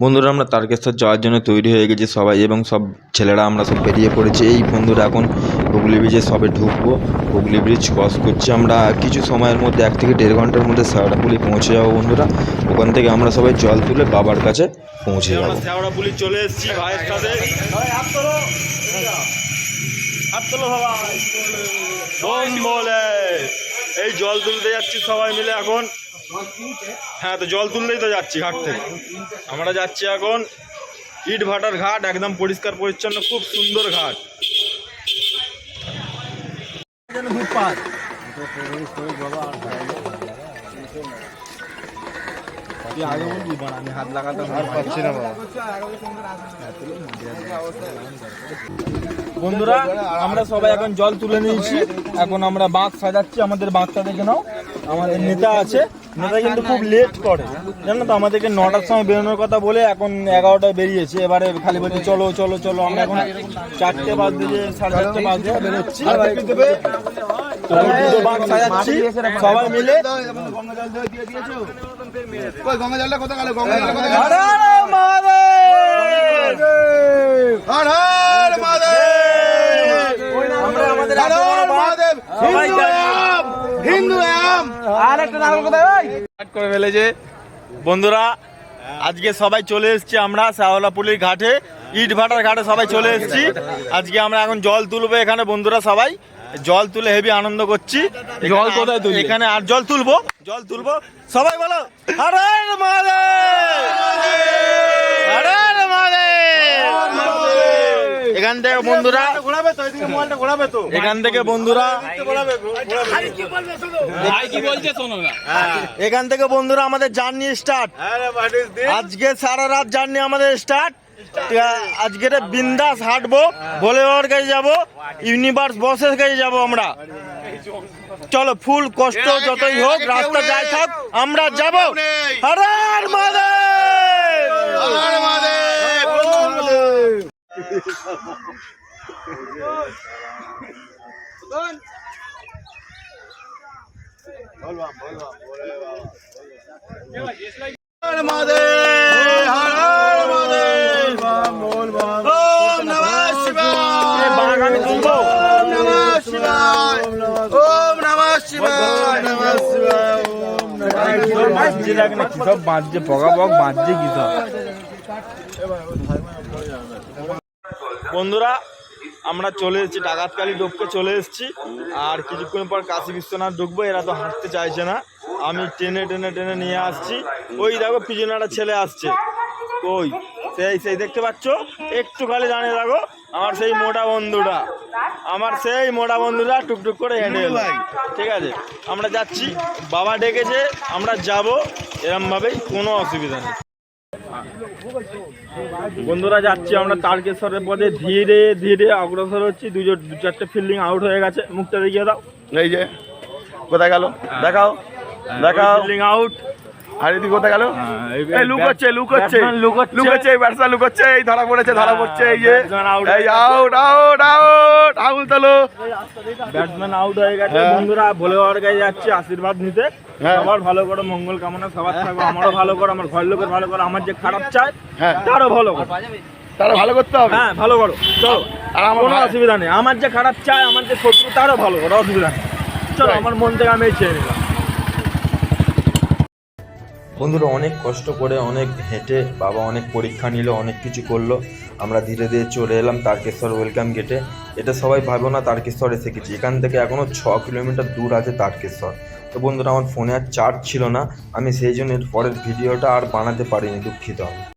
বন্ধুরা আমরা তারকেশ্বর যাওয়ার জন্য তৈরি হয়ে গেছি সবাই এবং সব ছেলেরা আমরা সব বেরিয়ে পড়েছি। এই বন্ধুরা এখন হুগলি ব্রিজে সবে ঢুকবো। হুগলি ব্রিজ ক্রস করছি আমরা। কিছু সময়ের মধ্যে এক থেকে দেড় ঘণ্টার মধ্যে শেওড়াপুলি পৌঁছে যাব বন্ধুরা। ওখান থেকে আমরা সবাই জল তুলে বাবার কাছে পৌঁছে যাব। আমরা শেওড়াপুলি চলে এসেছি ভাইয়ের সাথে। হাত তোলো। হাত তোলো সবাই বোম বলে এই জল তুলতে যাচ্ছি সবাই মিলে এখন। হ্যাঁ তো জল তুললেই তো যাচ্ছি ঘাট থেকে। আমরা যাচ্ছি এখন ইট ভাটার ঘাট, একদম পরিষ্কার পরিচ্ছন্ন, খুব সুন্দর ঘাট। বন্ধুরা, আমরা সবাই এখন জল তুলে নিয়েছি। এখন আমরা বাঁক সাজাচ্ছি, আমাদের বাঁকটা দেখে নাও। আমাদের নেতা আছে। নেতা কিন্তু খুব লেট করে। জানো তো আমাদেরকে নটার সময় বেরোনোর কথা বলে এখন এগারোটায় বেরিয়েছে। এবারে খালি বলছি চলো চলো চলো। আমরা এখন চারটে বাজতে যে সাড়ে চারটে বাজতে বেরোচ্ছি সবাই মিলে। গঙ্গা জলটা কোথায় গেল? গঙ্গা কোথায় হর হর মহাদেব! হিন্দু আর একটা নাম কোথায় করে ফেলেছে বন্ধুরা আজকে সবাই চলে এসছি আমরা শাহলাপুলির ঘাটে ইট ভাটার ঘাটে সবাই চলে এসছি। আজকে আমরা এখন জল তুলবো এখানে বন্ধুরা সবাই। জল তুলে হেভি আনন্দ করছি। জল কোথায় এখানে আর জল তুলবো জল তুলবো। সবাই বলো হর মহাদেব হর হর মহাদেব এখান থেকে বন্ধুরা ঘোরাবে তো এদিকে মোবাইলটা ঘোরাবে তো। এখান থেকে বন্ধুরা এখান থেকে বন্ধুরা আমাদের জার্নি স্টার্ট। আজকে সারা রাত জার্নি আমাদের স্টার্ট। আজকে বিন্দাস হাঁটবো ভোলে বাবার কাছে যাব ইউনিভার্স বসের কাছে যাব আমরা। চলো ফুল কষ্ট যতই হোক রাস্তা যাই থাক আমরা যাব। হর হর বাজছে দেখ না কি সব বাজছে পকা পক বাজছে কি সব? বন্ধুরা, আমরা চলে এসেছি, ডাকাতকালী ডোবকে চলে এসেছি। আর কিছুক্ষণ পর কাশী বিশ্বনাথ ঢুকবো এরা তো হাঁটতে চাইছে না। আমি টেনে টেনে টেনে নিয়ে আসছি। ওই দেখো পিছনে একটা ছেলে আসছে। ওই সেই সেই, দেখতে পাচ্ছ? একটু খালি দাঁড়িয়ে দেখো আমার সেই মোটা বন্ধুটা। আমার সেই মোটা বন্ধুটা টুকটুক করে হেঁটে এলো। ঠিক আছে? আমরা যাচ্ছি। বাবা ডেকেছে, আমরা যাব। এরমভাবেই কোনো অসুবিধা নেই। বন্ধুরা যাচ্ছি আমরা তারকেশ্বরের পথে। ধীরে ধীরে অগ্রসর হচ্ছি। দুজন দু চারটে ফিল্ডিং আউট হয়ে গেছে। মুখটা দেখিয়ে দাও। এই যে কোথায় গেল? দেখাও। দেখাও। ফিল্ডিং আউট আর এদিকে কোথায় গেল? এই লুকোচ্ছে লুকোচ্ছে। লুকোচ্ছে। এই ব্যাটসম্যান লুকোচ্ছে এই ধরা পড়েছে ধরা পড়ছে এই যে। এই আউট আউট আউট আউট তোলো ব্যাটসম্যান আউট হয়ে গেছে। হ্যাঁ। বন্ধুরা বাবার কাছে যাচ্ছি আশীর্বাদ নিতে। হ্যাঁ। সবার ভালো করো মঙ্গল কামনা সবার থাকো আমারও ভালো করো আমার ঘর লোকের ভালো করো আমার যে খারাপ চায় হ্যাঁ। তারও ভালো করো। তারা ভালো করতে হবে? হ্যাঁ ভালো করো। চলো আর আমার কোনো অসুবিধা নেই। আমার যে খারাপ চায় আমার যে শত্রু তারও ভালো করো অসুবিধা নেই। চলো আমার মন থেকে আমি এই চেয়ে নিলাম বন্ধুরা অনেক কষ্ট করে, অনেক হেঁটে বাবা অনেক পরীক্ষা নিল, অনেক কিছু করল। আমরা ধীরে ধীরে চলে এলাম তারকেশ্বর ওয়েলকাম গেটে এটা সবাই ভাবো না তারকেশ্বর এসে গেছি। এখান থেকে এখনও ছ কিলোমিটার দূর আছে তারকেশ্বর। তো বন্ধুরা, আমার ফোনে আর চার্জ ছিল না। আমি সেই জন্য এর পরের ভিডিওটা আর বানাতে পারিনি, দুঃখিত